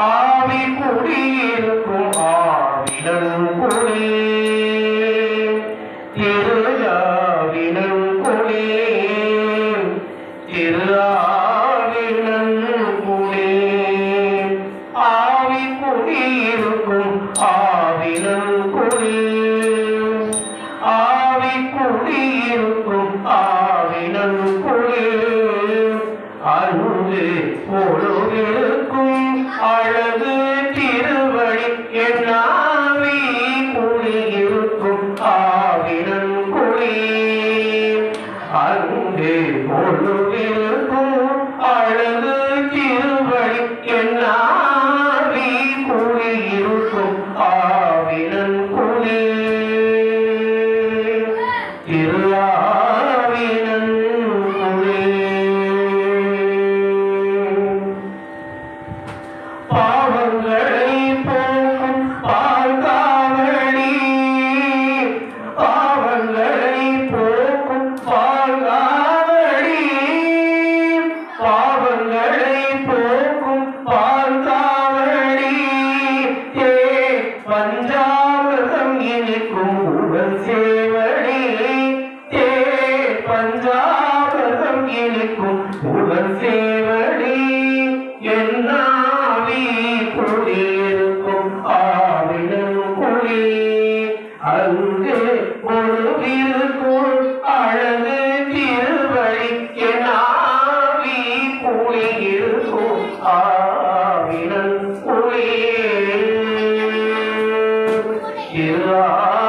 ஆவி குடியிருக்கும் ஆவினன் குடி திருஆவினன் Hallelujah. சேவடி ஏ பஞ்சாமிரதம் இனிக்கும் உடல் சேவடி என்னாவி குடியிருக்கும் ஆவினம் குடி. அங்கு பொழுதிருக்கும் அழகு திருவழி என்னாவி குடியிருக்கும் ஆவினம் குடி. இராவினல்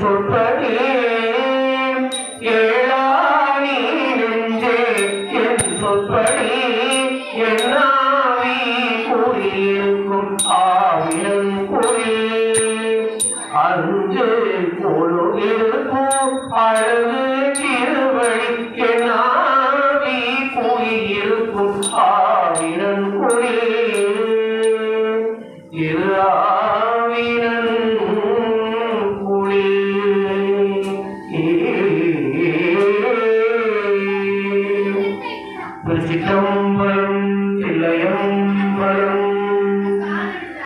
சொற்படி ஏழாடி நெஞ்சே என் சொற்படி என்னாவி ஆவிடம் ஆவினம் கூடி அஞ்சு பொழுதிருக்கும் அழகு திருவழி என்னாவி Pois então